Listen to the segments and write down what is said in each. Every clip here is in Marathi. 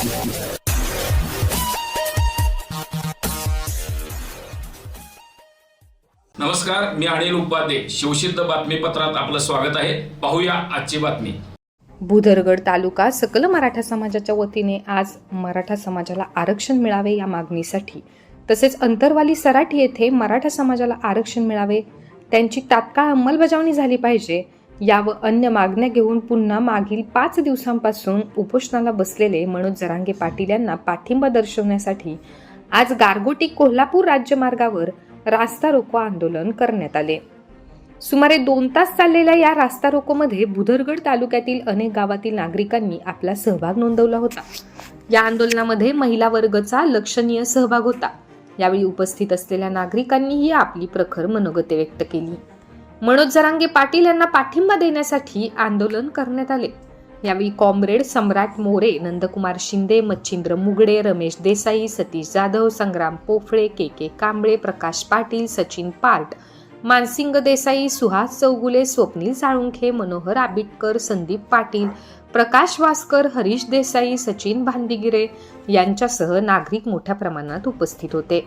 नमस्कार मी अनिल उपाध्ये. शिवसिद्ध बातमीपत्रात आपलं स्वागत आहे. पाहूया आजची बातमी. भुदरगड तालुका सकल मराठा समाजाच्या वतीने आज मराठा समाजाला आरक्षण मिळावे या मागणीसाठी. तसेच अंतरवाली सराठी येथे मराठा समाजाला आरक्षण मिळावे. त्यांची तात्काळ अंमलबजावणी झाली पाहिजे. या व अन्य मागण्या घेऊन पुन्हा मागील पाच दिवसांपासून उपोषणाला बसलेले मनोज जरांगे पाटील यांना पाठिंबा दर्शवण्यासाठी आज गारगोटी कोल्हापूर राज्यमार्गावर रास्ता रोको आंदोलन करण्यात आले. सुमारे दोन तास चाललेल्या या रास्ता रोकोमध्ये भुदरगड तालुक्यातील अनेक गावातील नागरिकांनी आपला सहभाग नोंदवला होता. या आंदोलनामध्ये महिला वर्गचा लक्षणीय सहभाग होता. यावेळी उपस्थित असलेल्या नागरिकांनीही आपली प्रखर मनोगते व्यक्त केली. मनोज जरांगे पाटील यांना पाठिंबा देण्यासाठी आंदोलन करण्यात आले. यावेळी comrade Samrat More Nandkumar Shinde Machhindra Mugade Ramesh Desai Satish Jadhav Sangram Pophale K K Kamble Prakash Patil Sachin Parte Mansing Desai Suhas Chougule Swapnil Salunkhe Manohar Abitkar Sandeep Patil Prakash Waskar Harish Desai Sachin Bhandigire यांच्यासह नागरिक मोठ्या प्रमाणात उपस्थित होते.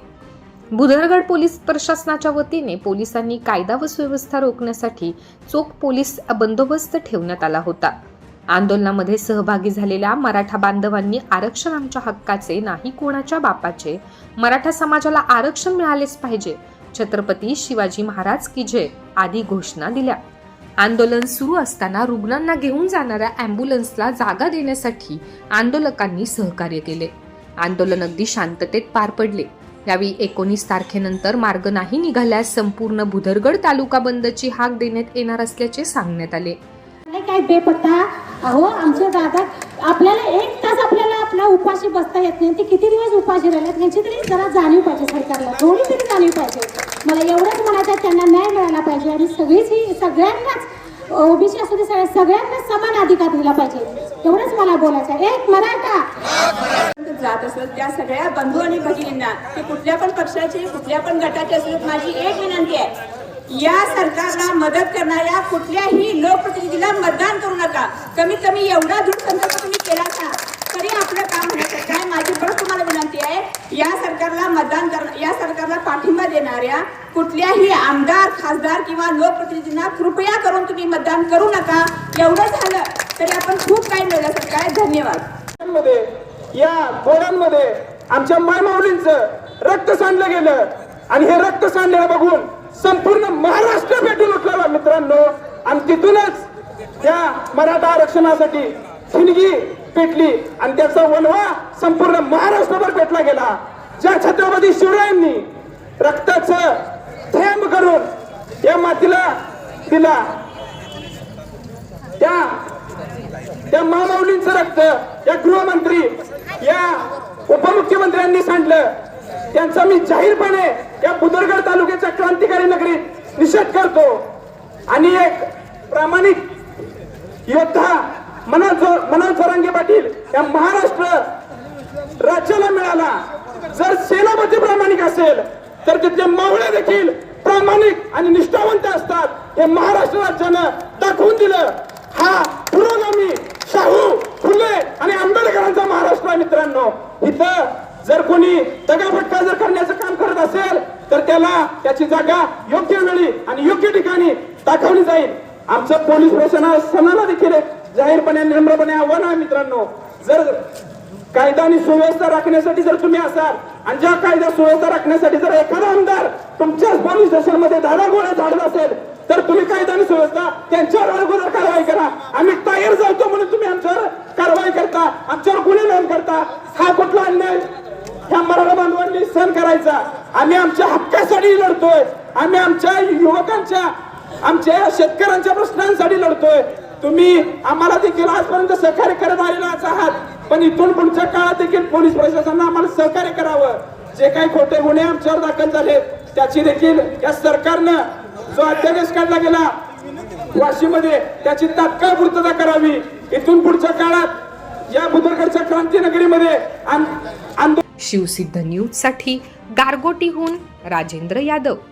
बुधरगड पोलीस प्रशासनाच्या वतीने पोलिसांनी कायदा व सुव्यवस्था रोखण्यासाठी चोख पोलीस बंदोबस्त ठेवण्यात आला होता. आंदोलनामध्ये सहभागी झालेल्या मराठा बांधवांनी आरक्षण आमच्या हक्काचे नाही कोणाच्या बापाचे मराठा समाजाला आरक्षण मिळालेच पाहिजे छत्रपती शिवाजी महाराज की जय आदी घोषणा दिल्या. आंदोलन सुरू असताना रुग्णांना घेऊन जाणाऱ्या अँब्युलन्सला जागा देण्यासाठी आंदोलकांनी सहकार्य केले. आंदोलन अगदी शांततेत पार पडले. यावेळी एकोणीस तारखेनंतर मार्ग नाही निघाल्यास संपूर्ण भुदरगड तालुका बंदची हाक देण्यात येणार असल्याचे सांगण्यात आले. काय बेपत्ता अहो आमच्या दादा आपल्याला एक तास आपल्याला आपला उपाशी बसता येत नाही. ते किती दिवस उपाशी राहिल्यात त्यांची तरी जरा जाणीव पाहिजे सरकारला. थोडी तरी जाणीव पाहिजे. मला एवढंच म्हणायचं त्यांना न्याय मिळाला पाहिजे आणि सगळीच ही सगळ्यांनाच ओबीसी असू दे सगळ्या सगळ्यांनाच समान अधिकार दिला पाहिजे. एवढंच मला बोलायचं आहे. एक मराठा असत त्या सगळ्या बंधू आणि भगिनींना की कुठल्या पण पक्षाचे कुठल्या पण गटाचे असत माझी एक विनंती आहे या सरकारला मदत करणाऱ्या कुठल्याही लोकप्रतिनिधीला मतदान करू नका. कमीत कमी एवढा दृढ संकल्प तुम्ही केला का तरी आपलं काम काय माझी परत तुम्हाला विनंती आहे या सरकारला मतदान कर या सरकारला पाठिंबा देणाऱ्या कुठल्याही आमदार खासदार किंवा लोकप्रतिनिधींना कृपया करून तुम्ही मतदान करू नका. एवढं झालं तरी आपण खूप काही मिळण्यासारखं आहे धन्यवाद. या पोरांमध्ये आमच्या मायमाऊलींचं रक्त सांडलं गेलं. आणि हे रक्त सांडलेलं बघून संपूर्ण महाराष्ट्र भेटून उठलेला मित्रांनो. आणि तिथूनच त्या मराठा आरक्षणासाठी खिणगी पेटली आणि त्याचा वनवा संपूर्ण महाराष्ट्रभर पेटला गेला. ज्या छत्रपती शिवरायांनी रक्ताचं थेंब करून या मातीला दिला त्या त्या महामौलींचं रक्त या गृहमंत्री या उपमुख्यमंत्र्यांनी सांडलं. त्यांचा मी जाहीरपणे या बुदरगड तालुक्याच्या क्रांतिकारी नगरीत निषेध करतो. आणि एक प्रामाणिक योद्धा मनोज मनोज जरांगे पाटील या महाराष्ट्र राज्याला मिळाला. जर सेनापती प्रामाणिक असेल तर तिथले मावळे देखील प्रामाणिक आणि निष्ठावंत असतात हे महाराष्ट्र राज्यानं दाखवून दिलं हा पुरोगामी शाहू फुले आणि आंबेडकरांचा महाराष्ट्र आहे मित्रांनो इथं जर कोणी दगाफटका जर करण्याचं काम करत असेल तर त्याला त्याची जागा योग्य वेळी आणि योग्य ठिकाणी दाखवली जाईल. आमचं पोलीस प्रशासनाला देखील जाहीरपणे नम्रपणे आव्हान आहे मित्रांनो. जर कायदा आणि सुव्यवस्था राखण्यासाठी जर तुम्ही असाल आणि ज्या कायदा सुव्यवस्था राखण्यासाठी जर एखादा आमदार तुमच्याच पोलीस स्टेशनमध्ये धाडा गोळ्या झाडत असेल तर तुम्ही कायदा आणि सुव्यवस्था त्यांच्यावर अगोदर कारवाई करा. आम्ही तयार जातो म्हणून तुम्ही आमच्यावर कारवाई करता. आमच्यावर गुन्हे करता? हा कुठला अन्याय? ह्या मराठा बांधवांनी सहन करायचा. आम्ही आमच्या हक्कासाठी लढतोय. आम्ही आमच्या युवकांच्या आमच्या शेतकऱ्यांच्या प्रश्नांसाठी लढतोय. तुम्ही आम्हाला देखील आजपर्यंत सहकार्य करत आलेलाच आहात. पण इथून पुढच्या काळात देखील पोलीस प्रशासनानं आम्हाला सहकार्य करावं. जे काही खोटे गुन्हे आमच्यावर दाखल झाले त्याची देखील या सरकारनं जो अध्यादेश काढला गेला वाशीमध्ये त्याची तात्काळ पूर्तता करावी. इथून पुढच्या काळात या बुदरगडच्या क्रांतीनगरीमध्ये आंदोलन शिवसिद्ध न्यूजसाठी गारगोटीहून राजेंद्र यादव.